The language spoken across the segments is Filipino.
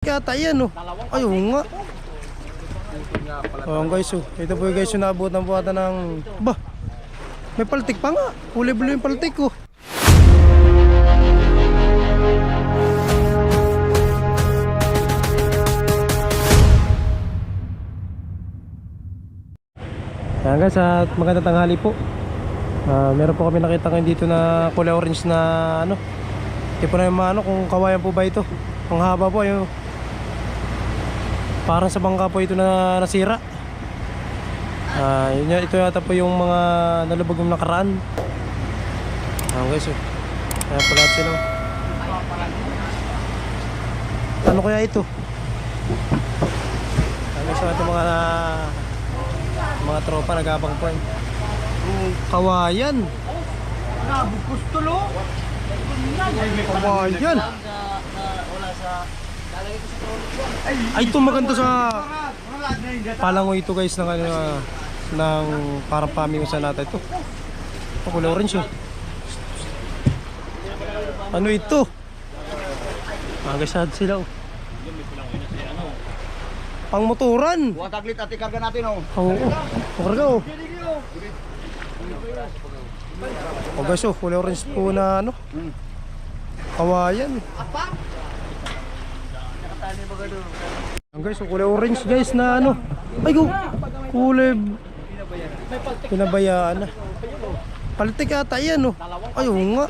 Yata yan oh. Ay, oo nga. Oh, guys, oh. Ito po guys yung naabutan po ata ng... Ba, may paltik pa nga. Kulay blue yung paltik oh. Ayan guys, at magandang tanghali po. Ah, meron po kami nakita ngayon dito na kulay orange na ano. Hindi po na yung ano kung kawayan po ba ito. Ang haba po yung parang sa bangka po ito na nasira. Ah, yun, ito yata po yung mga nalubog yung nakaraan. Ayan guys, oh. Ayan po lahat sila. oh. Ano kaya ito? Ayan guys, ito mga mga tropa nagabang po. eh. Kawayan. Nabukos tulo. Kawayan. Ay, ito maganda sa palangoy ito guys ng ano ng para pamiusan natin ito. Oh, kulay orange oh. Ano ito? Magasad sila oh. Pang motoran. Buwan taglit at ikarga natin oh. Oo. Oh, Pakarga oh. Oh guys oh, kulay orange po na ano. Kawayan. Ang guys, kulay orange guys na ano. Ay go. Kulay pinabayaan na. Paltik ata yan oh. Ay oo nga.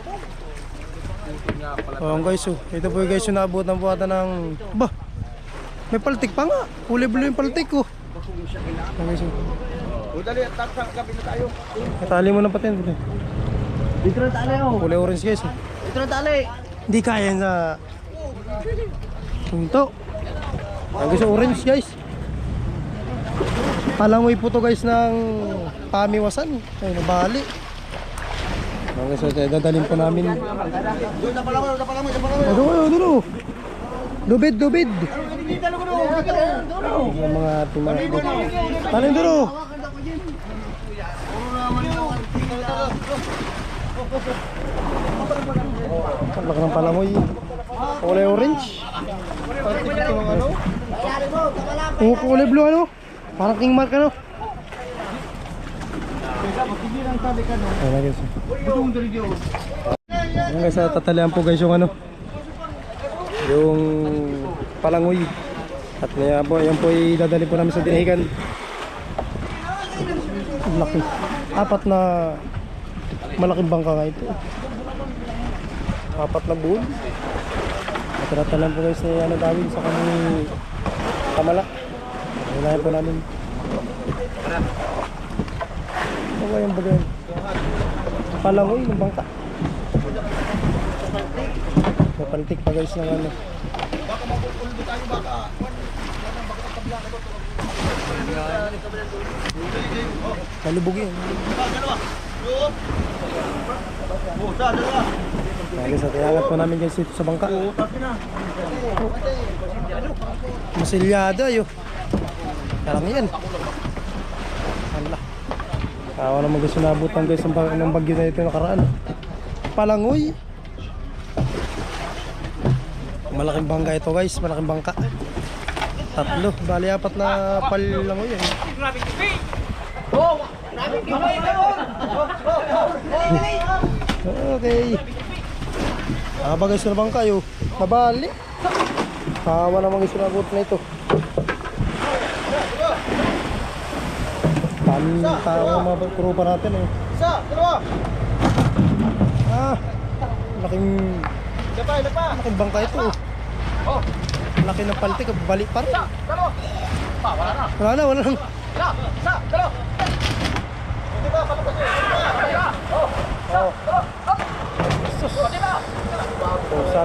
Oh guys oh, ito po guys yung naabutan po ata ng ba. May paltik pa nga. Kulay blue yung paltik oh. Oh, guys, oh. Dali at tak gabi na tayo. Natali mo na pati. Dito na tali oh. Kulay orange guys. oh. Dito na tali. Hindi kaya na Ito. Ang gusto orange guys. Palangoy po to guys ng pamiwasan. Ay, nabali. Ang gusto dadalhin po namin. Doon na pala mo, na pala mo, na pala mo. Ano ano ano? Dubid, dubid. Dito na ko no. Yung mga mga... Ano yung duro? Ang laki ng palangoy. Kulay orange. Oo, kulay blue ano? Parang king mark ano? Ayan na guys. Ayan guys, ah, tatalian po guys yung ano. Yung palangoy. At kaya po, yan po ay dadali po namin sa dinahigan. Laki. Apat na malaking bangka nga ito. Apat na buod. At tinatalan po guys na ano dawin sa kami kamala. Unahin po namin. Ano ba yung bagay? Palangoy ng bangka. May paltik pa guys ng ano. Malubog yun. Oh, sa dalawa. Kaya sa tiyangat po namin guys dito sa bangka. Oh. Masilyada yun. Karang yan. Hala. Kawa naman gusto nabutan guys ng, bag- ng bagyo na ito nakaraan. Palangoy. Malaking bangka ito guys, malaking bangka. Tatlo, bali apat na palangoy yan. Okay. Haba guys na bangka yun. Nabali. Kawa naman nabutan na ito. Kami tao mga grupo natin eh. Isa, dalawa. Ah, laking, Isa pa, isa pa. laking bangka ito. oh. Laki ng paltik, balik pa rin. dalawa. Pa, wala na. Wala na, wala na. Isa, isa, dalawa. Hindi ba, palabas eh. Isa. Oh, Oh, sus. Di ba?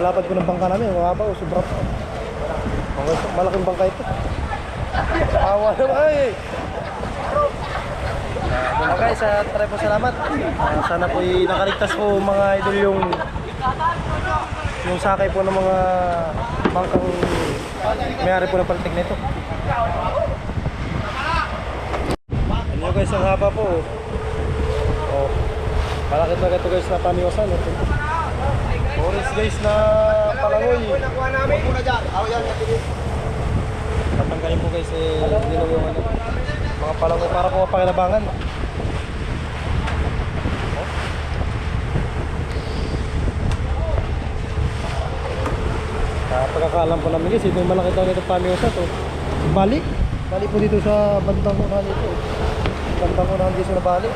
Oh, sa lapad ko ng bangka namin, mga ba, oh, sobra pa. Malaking bangka ito. Kawa naman, ay! Uh, guys, uh, try po salamat. Ah, sana po nakaligtas po mga idol yung yung sakay po ng mga bangkang mayari po ng paltik na ito. Ano guys, ang haba po. Oh. Malaki talaga ito guys na pamiwasan. Ito. Orange guys na palangoy. Tatanggalin po guys eh, dilaw yung ano. Mga palangoy para po mapakinabangan. Uh, pagkakaalam po namin guys, ito yung malaki daw nito pamiusa to. Bali. Bali po dito sa bandang unahan dito. Bandang unahan dito na bali.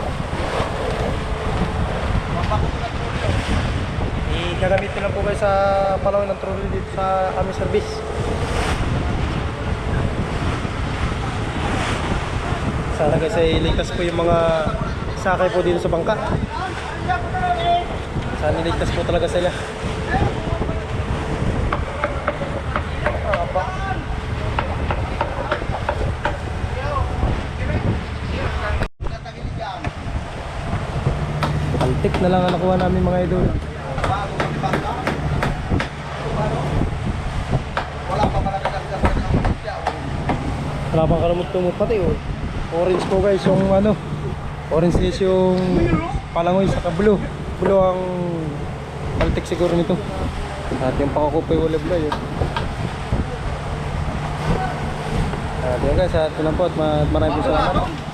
Eh, gagamitin lang po guys sa palawin ng trolley dito sa aming service. Sana guys ay ligtas po yung mga sakay po dito sa bangka. Sana ligtas po talaga sila. Antik na lang ang nakuha namin mga idol. Wala pa pala nagkasgas ng pamilya. Wala pang kalamot-tumot pati oh. Orange po guys yung ano. Orange is yung palangoy sa blue. Blue ang paltik siguro nito. At yung pakakupa yung ulab yun. At yun guys, at ma- maraming salamat.